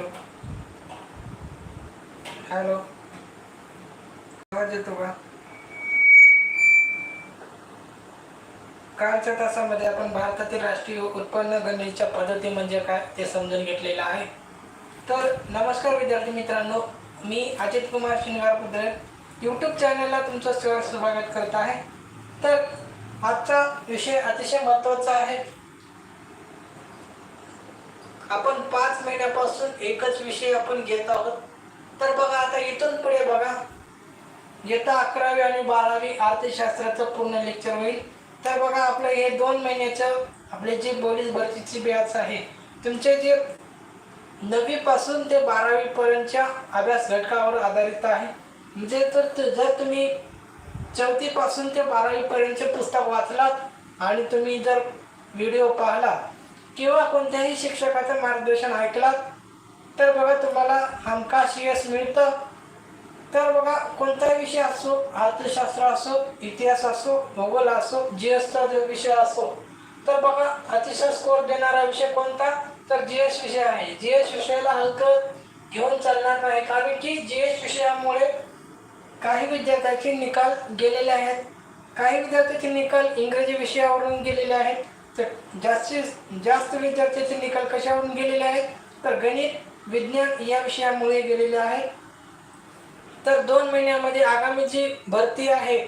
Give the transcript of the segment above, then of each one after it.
Hello. Hello आवाज येतो का? कालच्या तासामध्ये आपण भारतातील राष्ट्रीय उत्पन्न गणनेच्या पद्धती म्हणजे काय ते समजून घेतलेलं आहे. तर नमस्कार विद्यार्थी मित्रांनो मी अजित कुमार शिंगार पुत्र यूट्यूब चॅनलला तुमचं सहर्ष स्वागत करत आहे. तर आजचा विषय अतिशय महत्त्वाचा आहे. आपण पाच महिन्यापासून एकच विषय आपण घेत आहोत. तर बघा आता इथून पुढे बघा. येता अकरावी आणि बारावी अर्थशास्त्राचं पूर्ण लेक्चर होईल. तर बघा आपलं हे दोन महिन्याचं आपले जे पोलीस भरतीची बॅच आहे तुमचे जे नववीपासून ते बारावीपर्यंतच्या अभ्यास घटकावर आधारित आहे. म्हणजे तर जर तुम्ही चौथीपासून ते बारावीपर्यंतचे पुस्तक वाचलात आणि तुम्ही जर व्हिडिओ पाहिला किंवा कोणत्याही शिक्षकाचं मार्गदर्शन ऐकलात तर बघा तुम्हाला हमखास यश मिळतं. तर बघा कोणताही विषय असो अर्थशास्त्र असो इतिहास असो भूगोल असो जी एसचा जो विषय असो तर बघा अतिशय स्कोर देणारा विषय कोणता? तर जी एस विषय आहे. जी एस विषयाला अंक घेऊन चालणार नाही कारण की जी एस विषयामुळे काही विद्यार्थ्यांचे निकाल गेलेले आहेत. काही विद्यार्थ्यांचे निकाल इंग्रजी विषयावरून गेलेले आहेत. तर जास्तीत जास्त विद्यार्थ्यांचे निकाल कशावरून गेलेले आहेत? तर गणित विज्ञान या विषयामुळे गेलेले आहे. तर दोन महिन्यामध्ये आगामी जी भरती आहे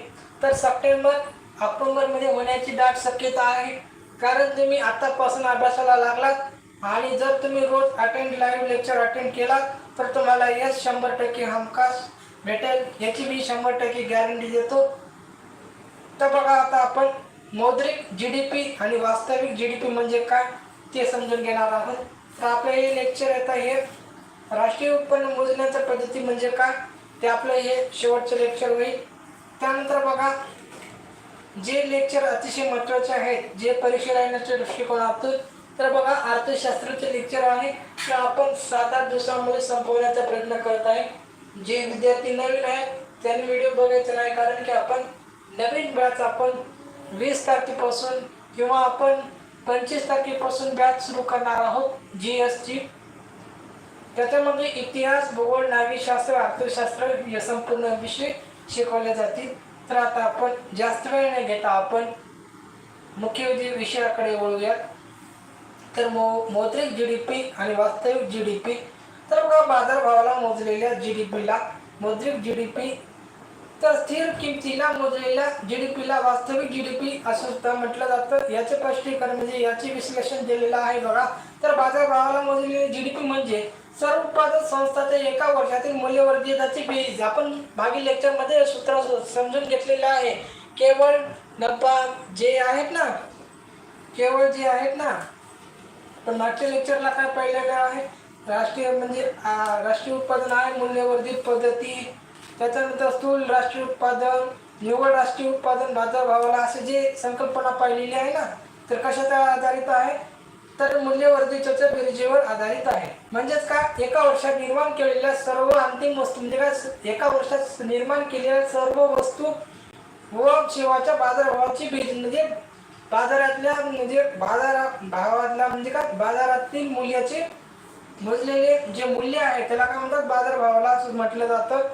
तर सप्टेंबर ऑक्टोबरमध्ये होण्याची दाट शक्यता आहे. कारण तुम्ही आतापासून अभ्यासाला लागलात आणि जर तुम्ही रोज अटेंड लाईव्ह लेक्चर अटेंड केला तर तुम्हाला यश शंभर टक्के हमखास भेटेल. याची मी शंभर टक्के गॅरंटी देतो. तर बघा आता आपण मौद्रिक जी डी पी आणि वास्तविक जी डी पी म्हणजे काय ते समजून घेणार आहोत. तर आपलं हे लेक्चर आता हे राष्ट्रीय उत्पन्न मोजण्याच्या पद्धती म्हणजे काय? ते आपलं हे शेवटचं लेक्चर होईल. त्यानंतर बघा जे लेक्चर अतिशय महत्त्वाचे आहेत जे परीक्षेला येण्याच्या दृष्टिकोनातून तर बघा अर्थशास्त्राचे लेक्चर आहे. ते आपण सात आठ दिवसांमध्ये संपवण्याचा प्रयत्न करत आहे. जे विद्यार्थी नवीन आहेत त्यांनी व्हिडिओ बघायचा नाही कारण की आपण नवीन बॅच आपण वीस तारखेपासून किंवा आपण पंचवीस तारखेपासून बॅच सुरू करणार आहोत जी एस ची त्याच्यामध्ये इतिहास भूगोल नागरिकशास्त्र अर्थशास्त्र हे संपूर्ण विषय शिकवले जातील. तर आता आपण जास्त वेळ न घेता आपण मुख्य विषयाकडे वळूयात. तर मो मौद्रिक जी डी पी आणि वास्तविक जी डी पी तर बघा बाजारभावाला मोजलेल्या जी डी पीला मौद्रिक जी डी पी तर स्थिर किमतीला मोजलेल्या जी डी पीला वास्तविक जी डी पी असं सुद्धा म्हटलं जातं. याचे स्पष्टीकरण म्हणजे याचे विश्लेषण दिलेलं आहे बघा. तर बाजारभावाला मोजलेली जी डी पी म्हणजे सर्व उत्पादक संस्थाच्या एका वर्षातील मूल्यवर्धिताची बेरीज. आपण मागील लेक्चरमध्ये सूत्र समजून घेतलेलं आहे. केवळ नफा जे आहेत ना केवळ जे आहेत ना पण मागच्या लेक्चरला काय पाहिलेलं आहे? राष्ट्रीय म्हणजे राष्ट्रीय उत्पादन आहे मूल्यवर्धित पद्धती. त्याच्यानंतर स्थूल राष्ट्रीय उत्पादन निव्वळ राष्ट्रीय उत्पादन बाजारभावाला असे जे संकल्पना पाहिलेली आहे ना तर कशाचा आधारित आहे? तर मूल्यवर्धीच्या बेरजेवर आधारित आहे. म्हणजेच काय एका वर्षात निर्माण केलेल्या सर्व अंतिम वस्तू म्हणजे काय? एका वर्षात निर्माण केलेल्या सर्व वस्तू व सेवाच्या बाजारभावाची बेरीज म्हणजे बाजारातल्या म्हणजे बाजारा भावातला म्हणजे काय? बाजारातील मूल्याचे मोजलेले जे मूल्य आहे त्याला काय म्हणतात? बाजारभावाला असं म्हटलं जातं.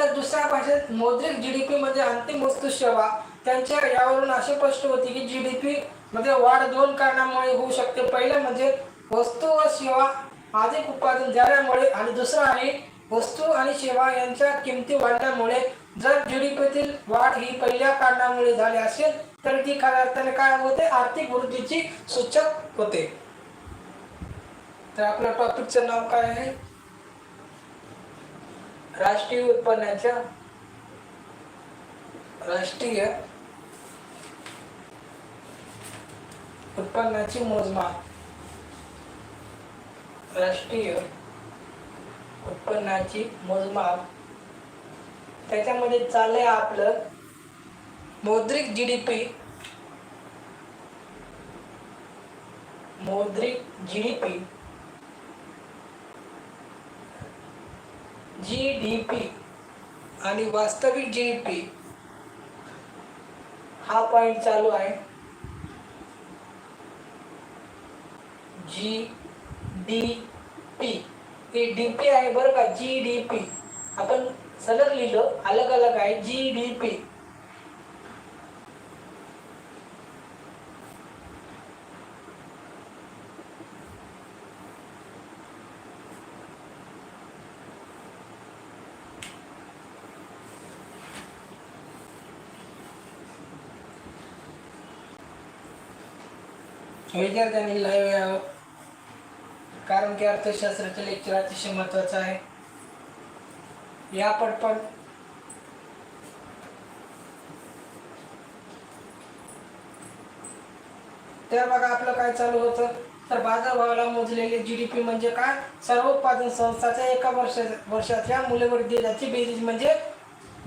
तर दुसऱ्या भाषेत मौद्रिक जी डी पी म्हणजे अंतिम वस्तू सेवा. त्यांच्या यावरून असे स्पष्ट होते की जी डी पी मध्ये वाढ दोन कारणामुळे होऊ शकते. पहिलं म्हणजे वस्तू व सेवा अधिक उत्पादन झाल्यामुळे आणि दुसरं आहे वस्तू आणि सेवा यांच्या किमती वाढल्यामुळे. जर जी डी पीतील वाढ ही पहिल्या कारणामुळे झाली असेल तर ती खऱ्या अर्थाने काय होते? आर्थिक वृद्धीची सूचक होते. तर आपल्या टॉपिकचं नाव काय आहे? राष्ट्रीय उत्पन्नाच्या राष्ट्रीय उत्पन्नाची मोजमाप. राष्ट्रीय उत्पन्नाची मोजमाप. त्याच्यामध्ये चाललंय आपलं मौद्रिक जी डी पी मौद्रिक G D P G D P आणि वास्तविक जी डी पी हा पॉईंट चालू आहे. G D P. हे डी पी आहे बरं का? G D P. आपण सलग लिहिलं अलग अलग आहे. G D P. विद्यार्थ्यांनी लाईव्ह यावं. कारण की अर्थशास्त्राचे लेक्चर अतिशय महत्वाचं आहे. या पटपट तर बघा आपलं काय चालू होतं? तर बाजारभावाला मोजलेले जी डी पी म्हणजे काय? सर्व उत्पादन संस्थाच्या एका वर्षा वर्षातल्या मूल्यवर्धी बेरीज म्हणजे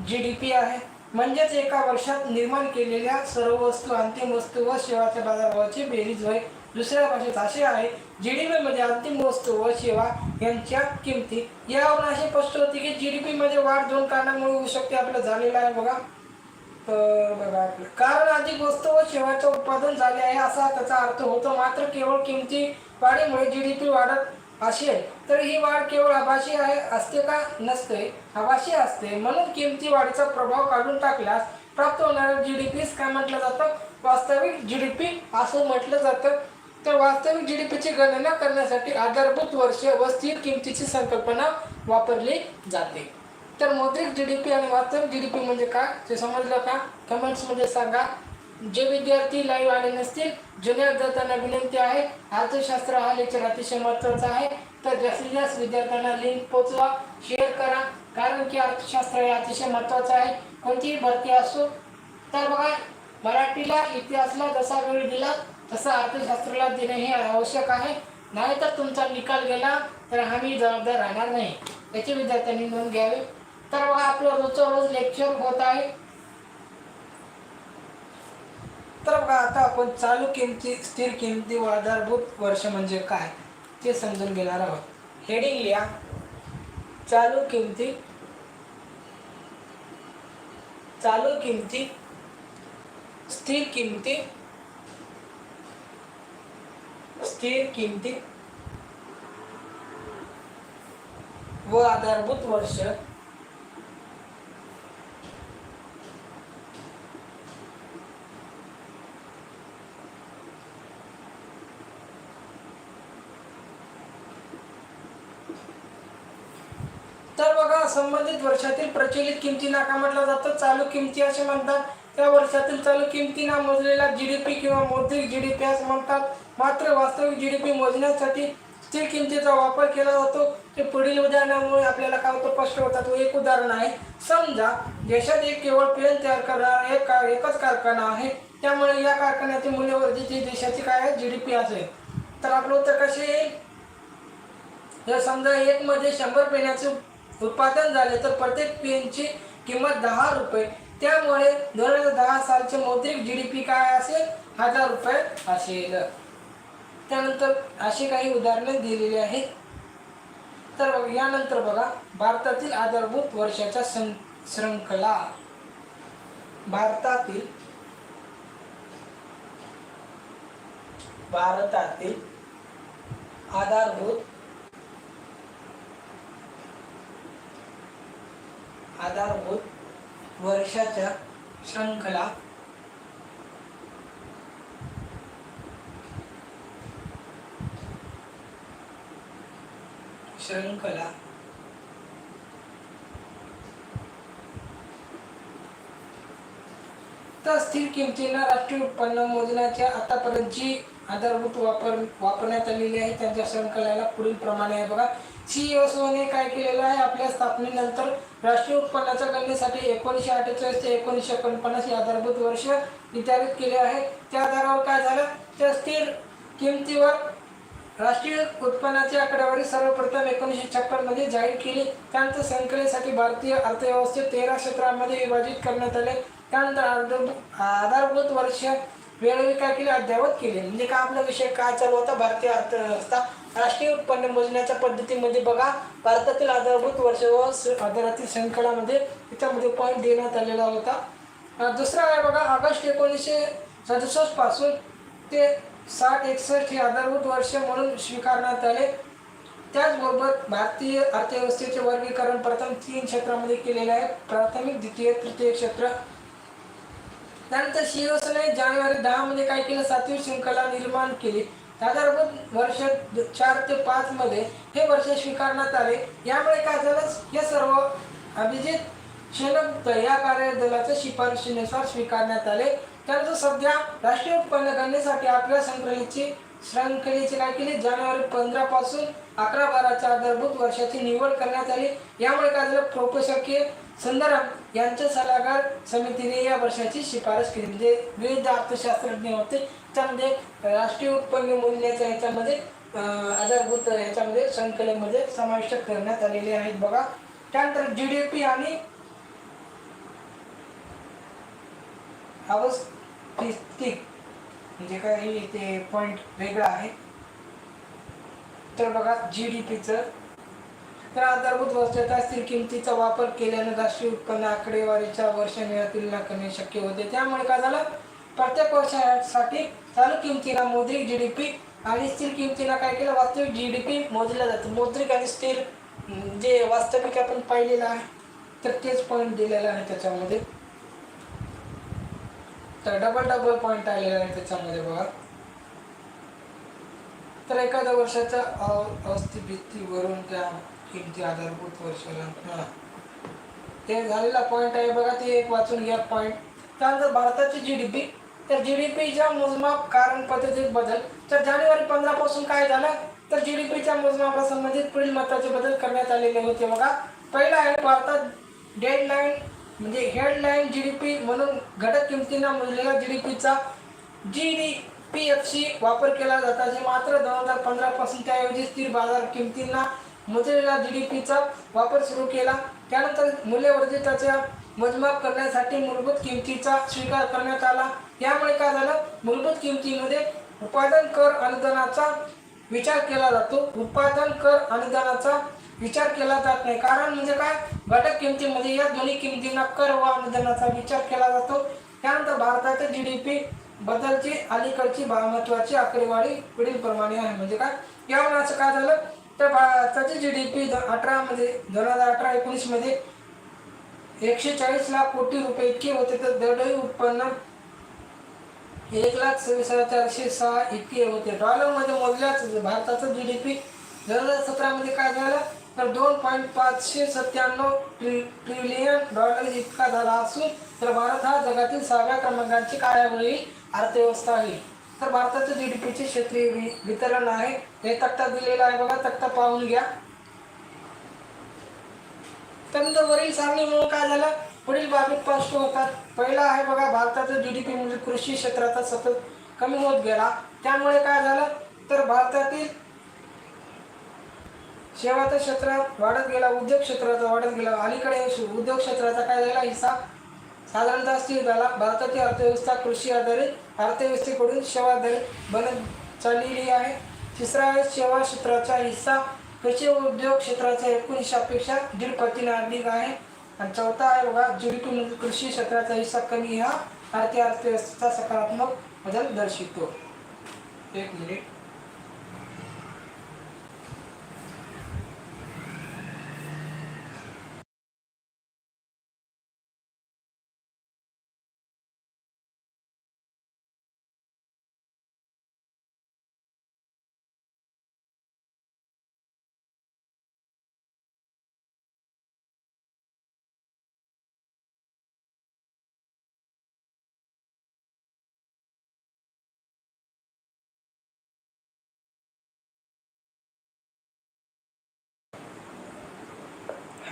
जी डी पी आहे. म्हणजेच एका वर्षात निर्माण केलेल्या सर्व वस्तू अंतिम वस्तू व सेवाच्या बाजारभावाची बेरीज होय. दुसऱ्या भाषेत असे आहे जी डी पीमध्ये अंतिम वस्तू व सेवा यांच्या किमती यावरून असे स्पष्ट होते की जी डी पीमध्ये वाढ दोन कारणामुळे होऊ शकते. आपलं झालेलं आहे बघा. तर बघा कारण अधिक वस्तू व सेवाचे उत्पादन झाले आहे असा त्याचा अर्थ होतो. मात्र केवळ किमती वाढीमुळे जी डी पी वाढत असेल. तर ही वाढ केवळ आभाशी आहे असते का? नसते. आभाशी असते. म्हणून किमती वाढीचा प्रभाव काढून टाकल्यास प्राप्त होणाऱ्या जी डी पीस काय म्हटलं जातं? वास्तविक जी डी पी असं म्हटलं जातं. तर वास्तविक जी डी पीची गणना करण्यासाठी आधारभूत वर्ष व स्थिर किमतीची संकल्पना वापरली जाते. तर मौद्रिक जी डी पी आणि वास्तविक जी डी पी म्हणजे काय? ते समजलं का? कमेंट्समध्ये सांगा. जे विद्यार्थी लाईव्ह आले नसतील जुन्या विद्यार्थ्यांना विनंती आहे अर्थशास्त्र हा लेक्चर अतिशय महत्त्वाचा आहे. तर जास्तीत जास्त विद्यार्थ्यांना लिंक पोचवा शेअर करा कारण की अर्थशास्त्र हे अतिशय महत्त्वाचं आहे. कोणतीही भरती असो तर बघा मराठीला इतिहासला जसा वेळ दिला तसा अर्थशास्त्राला देणे हे आवश्यक आहे. नाहीतर तुमचा निकाल गेला तर आम्ही जबाबदार राहणार नाही. याची विद्यार्थ्यांनी नोंद घ्यावी. तर बघा आपलं रोजचं रोज लेक्चर होत आहे. तर बघा आता आपण चालू किमती स्थिर किमती व आधारभूत वर्ष म्हणजे काय ते समजून घेणार आहोत. हेडिंग लिहा. चालू किमती चालू किमती स्थिर किमती स्थिर किमती व आधारभूत वर्ष तर बघा संबंधित वर्षातील प्रचलित किमतींना का म्हटला जातो. चालू किमती असे म्हणतात. त्या वर्षातील चालू किमतींना मोजलेला जी डी पी किंवा मौद्रिक जी डी पी असं म्हणतात. मात्र वास्तविक जी डी पी मोजण्यासाठी स्थिर किमतीचा वापर केला जातो ते पुढील उदाहरणामुळे आपल्याला काय होतं? स्पष्ट होतात. व एक उदाहरण आहे. समजा देशात एक केवळ पेन तयार करणारा एक का- एकच कारखाना आहे. त्यामुळे या कारखान्याची जे देशाची काय आहे? जी डी पी असेल. तर आपलं उत्तर कसे येईल? जर समजा एक मध्ये शंभर पेन्याचे उत्पादन झाले तर प्रत्येक पेनची किंमत दहा रुपये. त्यामुळे दोन हजार दहा सालचे मौद्रिक जी डी पी काय असेल? हजार रुपये असेल. त्यानंतर अशी काही उदाहरणे दिलेली आहेत. तर यानंतर बघा भारतातील आधारभूत वर्षाच्या सं श्रृंखला. भारतातील भारतातील आधारभूत आधारभूत वर्षाच्या श्रृंखला. श्रृंखला. तर स्थिर किमतींना राष्ट्रीय उत्पन्न मोजण्याच्या आतापर्यंत जी आधारभूत वापर वापरण्यात आलेली आहे. त्यांच्या श्रृंखलाला पुढील प्रमाणे आहे बघा. सीएसओने काय केलेलं आहे? आपल्या स्थापनेनंतर राष्ट्रीय उत्पन्नाच्या गणनेसाठी एकोणीसशे अठ्ठेचाळीस ते एकोणीसशे एकोणपन्नास हे आधारभूत वर्ष निर्धारित केले आहे. त्या आधारावर काय झालं? तर स्थिर किमतीवर राष्ट्रीय उत्पन्नाची आकडेवारी सर्वप्रथम एकोणीसशे छप्पनमध्ये जाहीर केली. त्यानंतर संकलनासाठी भारतीय अर्थव्यवस्थेत तेरा क्षेत्रांमध्ये विभाजित करण्यात आले. त्यानंतर आधारभूत आधारभूत वर्ष वेळोवेळी काय केले? अद्ययावत केले. म्हणजे का आपला विषय काय चालू होता? भारतीय अर्थव्यवस्था राष्ट्रीय उत्पन्न मोजण्याच्या पद्धतीमध्ये बघा भारतातील आधारभूत वर्ष व आधारातील संकटामध्ये त्याच्यामध्ये पॉईंट देण्यात आलेला होता. दुसरा आहे बघा ऑगस्ट एकोणीसशे सदुसष्टपासून ते साठ एकसष्ट हे आधारभूत वर्ष म्हणून स्वीकारण्यात आले. त्याचबरोबर भारतीय अर्थव्यवस्थेचे वर्गीकरण प्रथम तीन क्षेत्रामध्ये केलेले आहे. प्राथमिक द्वितीय तृतीय क्षेत्र. त्यानंतर शिवसेने जानेवारी दहा मध्ये काय केलं? सातवी शृंखला निर्माण केली. आधारभूत वर्ष चार ते पाच मध्ये हे वर्ष स्वीकारण्यात आले. यामुळे काय झालं? हे सर्व अभिजित शेनगुप्त या कार्यदलाच्या शिफारशीनुसार स्वीकारण्यात आले. त्यानंतर सध्या राष्ट्रीय उत्पन्न गणनेसाठी आपल्या संकलितची श्रृंखलेची काय केली? जानेवारी पंधरा पासून अकरा बाराच्या आधारभूत वर्षाची निवड करण्यात आली. यामुळे काय झालं? प्रोफेसर के सुंदरम यांच्या सल्लागार समितीने या वर्षाची शिफारस केली. म्हणजे विविध अर्थशास्त्रज्ञ होते. त्यामध्ये राष्ट्रीय उत्पन्न मूल्याच्या ह्याच्यामध्ये आधारभूत ह्याच्यामध्ये संकलनमध्ये समाविष्ट करण्यात आलेले आहेत बघा. त्यानंतर जी डी पी आणि अवस्थितिक म्हणजे काय ते पॉइंट वेगळा आहे. तर बघा जी डी पीचं तर आधारभूत वस्तूच्या स्थिर किमतीचा वापर केल्याने राष्ट्रीय उत्पन्न आकडेवारीच्या वर्षाने तुलना करणे शक्य होते. त्यामुळे काय झालं? प्रत्येक वर्षासाठी चालू किमतीला मौद्रिक जी डी पी आणि स्थिर किमतीला काय केलं? वास्तविक जी डी पी मोजलं जातं. मौद्रिक आणि स्थिर जे वास्तविक आपण पाहिलेलं आहे तर तेच पॉईंट दिलेलं आहे त्याच्यामध्ये. तर डबल डबल पॉईंट आलेला आहे त्याच्यामध्ये बघा. तर एखाद्या वर्षाच्या अव- अवस्थितीवरून त्या किमती आधारभूत वर्षाला. ते झालेला पॉईंट आहे बघा ते एक वाचून घ्या पॉईंट त्यानंतर भारताची जी डी पी तर जी डी पीच्या मोजमाप कारण पद्धतीत बदल. तर जानेवारी पंधरा पासून काय झालं? तर जी डी पीच्या मोजमापासंबंधित पुढील मताचे बदल करण्यात आलेले होते बघा. पहिला आहे भारतात डेडलाईन म्हणजे हेडलाईन जी डी पी म्हणून घटक किमतींना मोजलेल्या जी डी पीचा G D P F C वापर केला जाता. जे मात्र दोन हजार पंधरा पासून त्याऐवजी स्थिर बाजार किमतींना मोजलेल्या जी डी पीचा वापर सुरू केला. त्यानंतर मूल्यवर्धिताच्या मोजमाप करण्यासाठी मूलभूत किमतीचा स्वीकार करण्यात आला. यामुळे काय झालं? मूलभूत किमतीमध्ये उत्पादन कर अनुदानाचा विचार केला जातो. उत्पादन कर अनुदानाचा विचार केला जात नाही. कारण म्हणजे काय? घटक किमतीमध्ये या दोन्ही किमतींना कर व अनुदानाचा विचार केला जातो. त्यानंतर भारताच्या जी डी पी बद्दलची अलीकडची महत्वाची आकडेवारी पुढील प्रमाणे आहे. म्हणजे काय? यावर असं काय झालं? तर भारताची जी डी पी अठरामध्ये दोन हजार अठरा एकोणीसमध्ये एकशे चाळीस लाख कोटी रुपये इतके होते तर दरडोई उत्पन्न एक लाख सव्वीस हजार चारशे सहा इतके होते. डॉलरमध्ये मोजल्याच भारताचं जी डी पी दोन हजार सतरामध्ये काय झालं? तर दोन पॉईंट पाचशे सत्त्याण्णव ट्रि ट्रिलियन डॉलर इतका झाला असून तर भारत हा जगातील सहाव्या क्रमांकाची कायावळी अर्थव्यवस्था आहे तर भारताचं जी डी पीचे क्षेत्रीय वि- वितरण आहे. हे तक्ता दिलेला आहे बघा तक्ता पाहून घ्या. त्यानंतर वरील सारणीमुळे काय झालं? पुढील बाबी स्पष्ट होतात. पहिला आहे बघा भारताचं जी डी पी म्हणजे कृषी क्षेत्राचा सतत कमी होत गेला. त्यामुळे काय झालं? तर भारतातील सेवाचा क्षेत्र वाढत गेला उद्योग क्षेत्राचा वाढत गेला. अलीकडे उद्योग क्षेत्राचा काय झाला? हिस्सा साधारणतः स्थिर भारताची अर्थव्यवस्था कृषी आधारित अर्थव्यवस्थेकडून सेवा आधारित बनत चाललेली आहे. तिसरा आहे सेवा क्षेत्राचा हिस्सा. कृषी उद्योग क्षेत्राचा एकूण हिस्सापेक्षा दीड पटीने अधिक आहे. आणि चौथा आहे बघा जीडीपी म्हणजे कृषी क्षेत्राचा हिस्सा कमी हा. भारतीय अर्थव्यवस्थेचा सकारात्मक बदल दर्शवितो. एक मिनिट.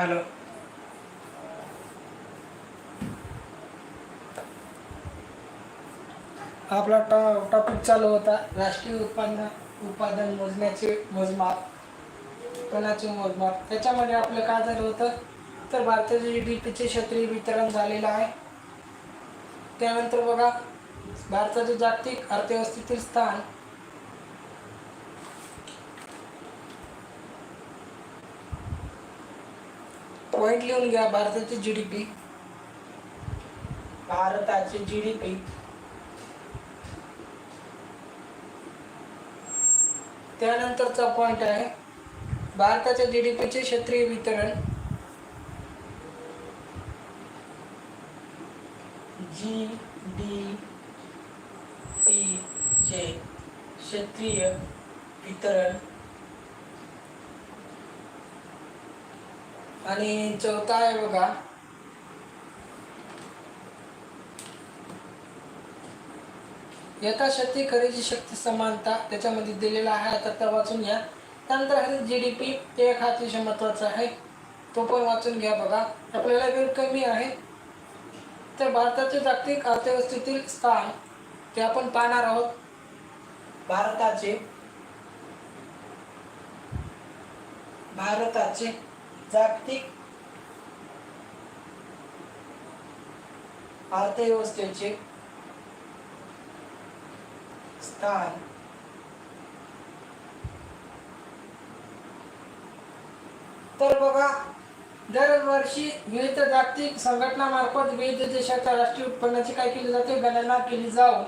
हॅलो. आपला टॉ टॉपिक चालू होता राष्ट्रीय उत्पन्न उत्पादन मोजण्याचे मोजमाप उत्पन्नाचे मोजमाप. त्याच्यामध्ये आपलं काय झालं होतं? तर भारताचे जी डी पीचे क्षेत्रीय वितरण झालेलं आहे. त्यानंतर बघा भारताचे जागतिक अर्थव्यवस्थेतील स्थान पॉईंट लिहून घ्या भारताची जी डी पी भारताचे जी डी पी त्यानंतरचा पॉइंट आहे भारताच्या जी डी पीचे क्षेत्रीय वितरण. जी डी पीचे क्षेत्रीय वितरण. आणि चौथा आहे बघा. यथाशक्ती खरेदी शक्ती समानता त्याच्यामध्ये दिलेला आहे. आता त्या वाचून घ्या. त्यानंतर आहे जी डी पी ते एक अतिशय महत्वाचं आहे. तो पण वाचून घ्या बघा. आपल्याला वेळ कमी आहे. तर भारताचे जागतिक अर्थव्यवस्थेतील स्थान ते आपण पाहणार आहोत. भारताचे. भारताचे जागतिक अर्थव्यवस्थेचे स्थान तर बघा दरवर्षी विविध जागतिक संघटनामार्फत विविध देशाच्या राष्ट्रीय उत्पन्नाची काय केली जाते? गणना केली जाऊन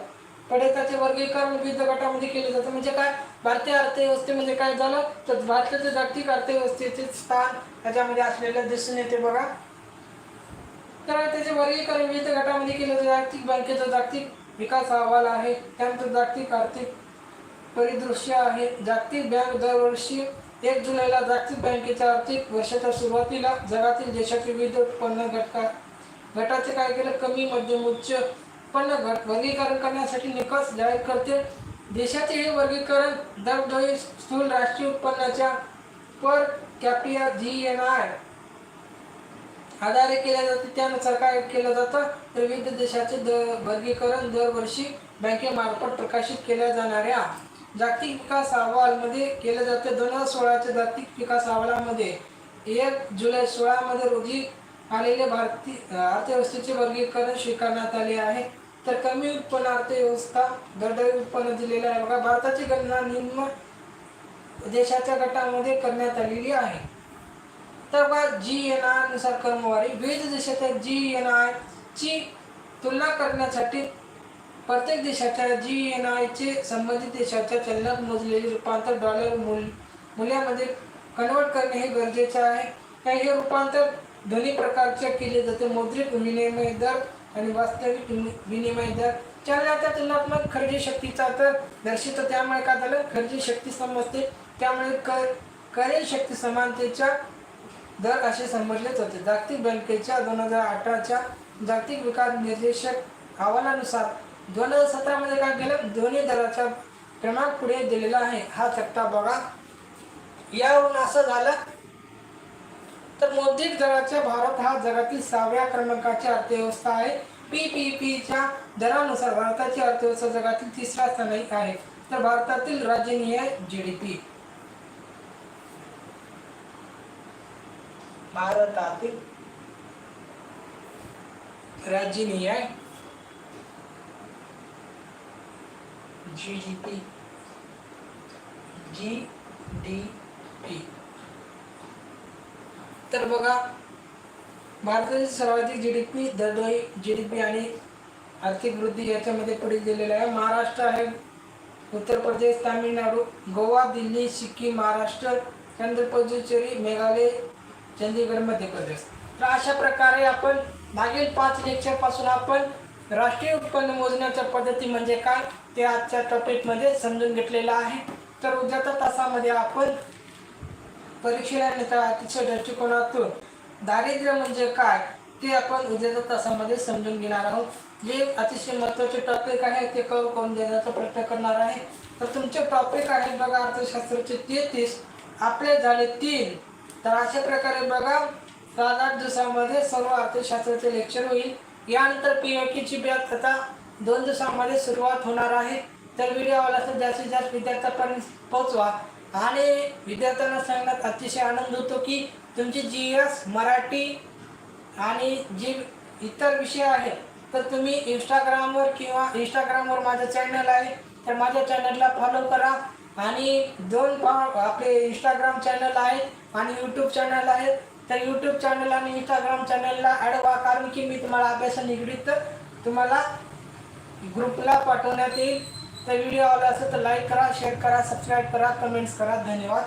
पुढे त्याचे वर्गीकरण विविध गटामध्ये केले जाते. म्हणजे काय? भारतीय अर्थव्यवस्थेमध्ये काय झालं? तर भारताच्या जागतिक अर्थव्यवस्थेचे स्थान त्याच्यामध्ये असलेलं दिसून येते बघा. तर त्याचे वर्गीकरण विविध गटामध्ये केलं तर जागतिक बँकेचा जागतिक विकास अहवाल आहे. त्यानंतर जागतिक आर्थिक परिदृश्य आहे. जागतिक बँक दरवर्षी एक जुलैला जागतिक बँकेच्या आर्थिक वर्षाच्या सुरुवातीला जगातील देशातील विविध उत्पन्न घटका गटाचे काय केलं? कमी मध्यम उच्च उत्पन्न घट वर्गीकरण करण्यासाठी निकष जाहीर करते. देशाचे हे वर्गीकरण दरडोई स्थूल राष्ट्रीय उत्पन्नाच्या पर कॅपिया जी एन आय आधारे केल्या जाते. त्यानुसार काय केलं जातं? तर विविध देशाचे द वर्गीकरण दरवर्षी बँकेमार्फत प्रकाशित केल्या जाणाऱ्या जागतिक विकास अहवालमध्ये केलं जाते. दोन हजार सोळाच्या जागतिक विकास अहवालामध्ये एक जुलै सोळामध्ये रोजी आलेले भारतीय अर्थव्यवस्थेचे वर्गीकरण स्वीकारण्यात आले आहे. तर कमी उत्पन्न अर्थव्यवस्था दरडोई उत्पन्न दिलेलं आहे. बघा भारताची गणना निम्न देशाच्या गटामध्ये करण्यात आलेली आहे. तर बघा जी एन आयनुसार क्रमवारी विविध देशाच्या जी एन आय ची तुलना करण्यासाठी प्रत्येक देशाच्या जी एन आयचे संबंधित देशाच्या चलनात मोजलेले रूपांतर डॉलर मूल मूल्यामध्ये कन्वर्ट करणे हे गरजेचे आहे. काही हे रूपांतर दोन्ही प्रकारचे केले जाते. मौद्रिक विनिमय दर आणि वास्तविक विनि- विनिमय दर. चलनाच्या तुलनात्मक खरेदी शक्तीचा तर दर्शित त्यामुळे काय झालं? खरेदी शक्ती समजते. त्यामुळे कर खरेदी शक्ती समानतेच्या दर असे समजले जाते जागतिक बँकेच्या दोन हजार अठराच्या जागतिक विकास निर्देशक अहवालानुसार दोन हजार सतरामध्ये काय केलं? दोन्ही दराचा क्रमांक पुढे दिलेला आहे. हा तक्ता बघा. यावरून असं झालं तर मौद्रिक दराच्या भारत हा जगातील सहाव्या क्रमांकाची अर्थव्यवस्था आहे. पी पी पीच्या दरानुसार भारताची अर्थव्यवस्था जगातील तिसऱ्या स्थानी आहे. तर भारतातील राज्यनिहाय जी डी पी भारतातील राज्यनिहाय G D P G D P तर बघा भारताची सर्वाधिक जी डी पी दरडोई जी डी पी आणि आर्थिक वृद्धी याच्यामध्ये पुढे दिलेला आहे. महाराष्ट्र आहे उत्तर प्रदेश तामिळनाडू गोवा दिल्ली सिक्कीम महाराष्ट्र चंद्र पुदुचेरी मेघालय चंदीगड मध्य प्रदेश. तर अशा प्रकारे आपण मागील पाच लेक्चरपासून आपण राष्ट्रीय उत्पन्न मोजण्याच्या पद्धती म्हणजे काय ते आजच्या टॉपिकमध्ये समजून घेतलेलं आहे. तर उद्याच्या तासामध्ये आपण परीक्षेला नेता अतिशय दृष्टिकोनातून दारिद्र्य म्हणजे काय ते आपण उद्याच्या तासामध्ये समजून घेणार आहोत. जे अतिशय महत्त्वाचे टॉपिक आहे ते कवर करून देण्याचा प्रयत्न करणार आहे. तर तुमचे टॉपिक आहे बघा अर्थशास्त्राचे तेहतीस. आपले झाले तीन. तर अशा प्रकारे बघा सात आठ दिवसामध्ये सर्व अर्थशास्त्राचे लेक्चर होईल. यानंतर पी ओ टीची बॅच आता दोन दिवसामध्ये सुरुवात होणार आहे. तर व्हिडिओ आवडला तर जास्तीत जास्त विद्यार्थ्यांपर्यंत पोहोचवा. आणि विद्यार्थ्यांना सांगण्यात अतिशय आनंद होतो की तुमची जी एस मराठी आणि जे इतर विषय आहेत तर तुम्ही इंस्टाग्रामवर किंवा इंस्टाग्रामवर माझं चॅनल आहे तर माझ्या चॅनलला फॉलो करा. आणि दोन आपले इंस्टाग्राम चॅनल आहेत आणि यूट्यूब चॅनल आहे तर यूट्यूब चॅनल आणि इंस्टाग्राम चॅनलला ॲड व्हा कारण की मी तुम्हाला अभ्यासा निगडीत तुम्हाला ग्रुपला पाठवण्यात येईल. तर व्हिडिओ आवडला असेल तर लाईक करा शेअर करा सबस्क्राईब करा कमेंट्स करा. धन्यवाद.